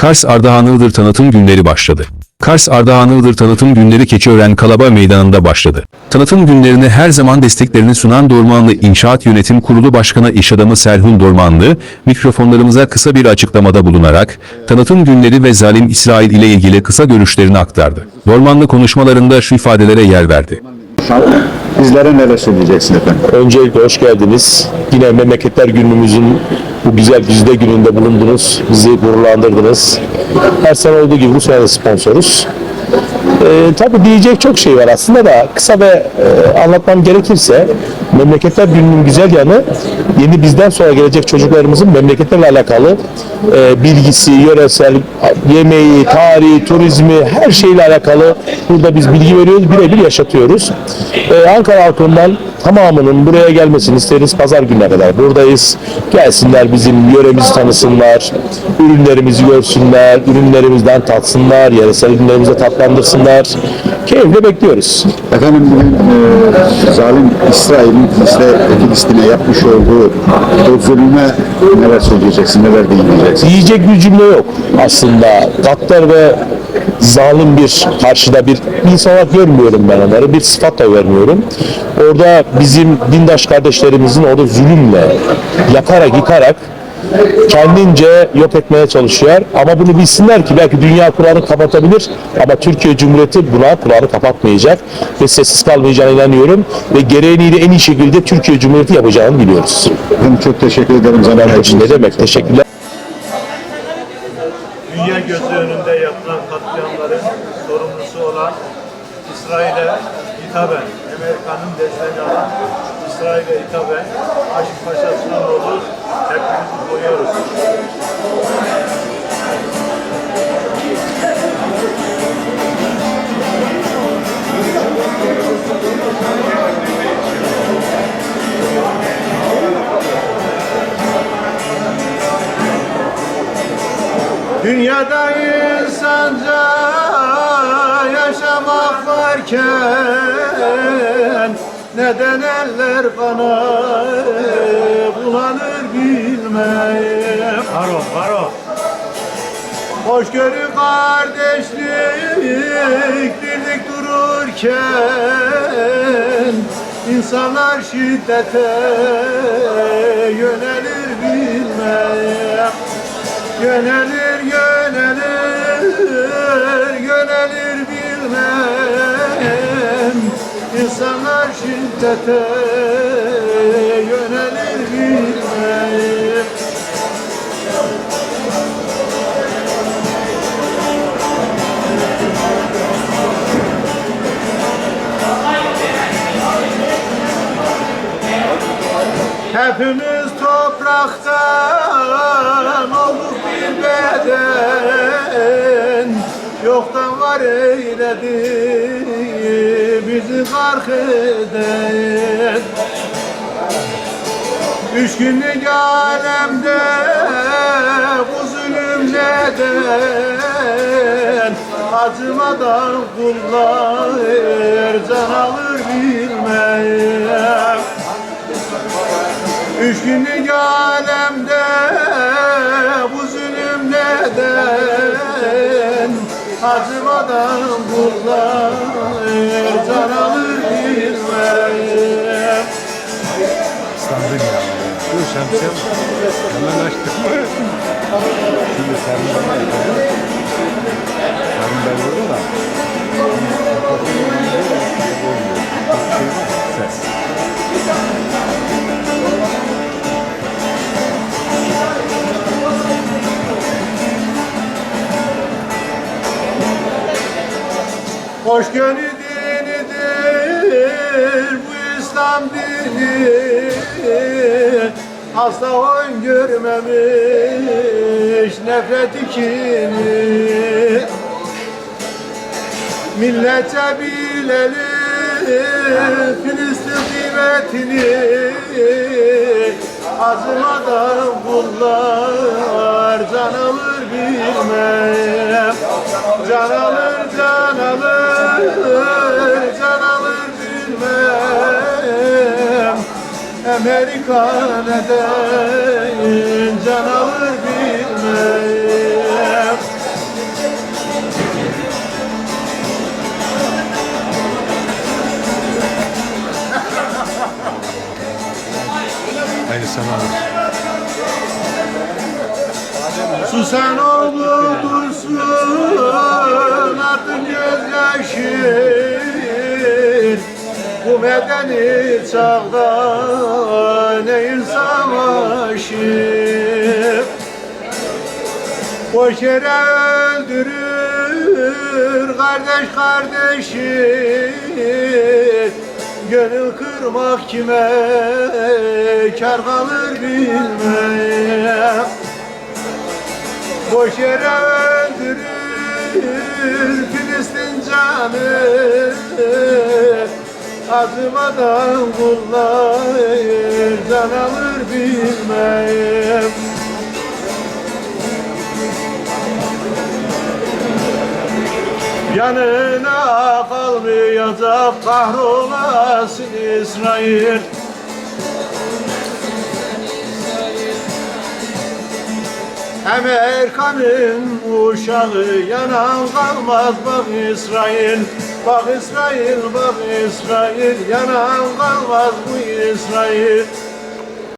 Kars Ardahan Iğdır tanıtım günleri başladı. Kars Ardahan Iğdır tanıtım günleri Keçiören Kalaba Meydanı'nda başladı. Tanıtım günlerine her zaman desteklerini sunan Dormanlı İnşaat Yönetim Kurulu Başkanı İş Adamı Serhun Dormanlı, mikrofonlarımıza kısa bir açıklamada bulunarak, tanıtım günleri ve zalim İsrail ile ilgili kısa görüşlerini aktardı. Dormanlı konuşmalarında şu ifadelere yer verdi. Bizlere neler söyleyeceksin efendim? Öncelikle hoş geldiniz. Yine Memleketler Günümüzün bu güzel güzide gününde bulundunuz. Bizi gururlandırdınız. Her sene olduğu gibi bu sene de sponsoruz. Ee, tabii diyecek çok şey var aslında da kısa ve e, anlatmam gerekirse Memleketler Günü'nün güzel yanı yeni bizden sonra gelecek çocuklarımızın memleketlerle alakalı e, bilgisi, yöresel, yemeği, tarihi, turizmi her şeyle alakalı burada biz bilgi veriyoruz, birebir yaşatıyoruz. Ee, Ankara halkından tamamının buraya gelmesini isteriz pazar gününe kadar buradayız. Gelsinler bizim yöremizi tanısınlar, ürünlerimizi görsünler, ürünlerimizden tatsınlar, yöresel ürünlerimizi tatlandırsınlar. Keyifle bekliyoruz. Efendim bugün e, zalim İsrail'in Filistin'e yapmış olduğu o zulüme neler söyleyeceksin, neler değineceksin? Diyecek bir cümle yok aslında. Gaddar ve zalim bir karşıda bir insan olarak görmüyorum ben onları. Bir sıfat da vermiyorum. Orada bizim dindaş kardeşlerimizin orada zulümle yakarak yıkarak kendince yok etmeye çalışıyor. Ama bunu bilsinler ki belki dünya Kur'an'ı kapatabilir ama Türkiye Cumhuriyeti buna Kur'an'ı kapatmayacak ve sessiz kalmayacağına inanıyorum ve gereğini de en iyi şekilde Türkiye Cumhuriyeti yapacağını biliyoruz. Efendim çok teşekkür ederim zaman Ne demek? Teşekkürler. İsrail'e hitaben Aşık Paşa Sunanoğlu hepimizi koyuyoruz. Dünyada insanca yaşamak varken neden eller kana bulanır bilmem. Haro, haro. Hoşgörü kardeşlik birlik dururken insanlar şiddete yönelir bilmem. Yönelir, yönelir, yönelir bilmem İnsanlar şiddete yönelir bilmem Hepimiz topraktan olduk bir beden. Yoktan var eyledi bizi gark eden Üç günlük alemde bu zulüm neden? Acımadan kullar can alır bilmem Üç günlük alemde bu zulüm neden Acımadan kullar can alır bilmem Islandım ya. Dur şemsiyem. Hemen açtık mı? Şimdi serin bana yapacağım. Serin ben burada da. Ses. Hoşgörü dinidir bu İslam dini Asla oyun görmemiş nefret ikini Millete bilelim Filistin kıymetini. Acımadan kullar can alır bilmem. Can alır can alır can alır bilmem Amerika neden can alır Susan oldu dursun artık gözyaşı Bu medeni çağda neyin savaşı Boş yere öldürür kardeş kardeşi. Gönül kırmak kime kar kalır bilmem Boş yere öldürür Filistin canı. Acımadan kullar can alır bilmem Yanına kalmayacak kahrolasın İsrail Amerika'nın uşağı yanan kalmaz bak İsrail. Bak İsrail bak İsrail yanan kalmaz bu İsrail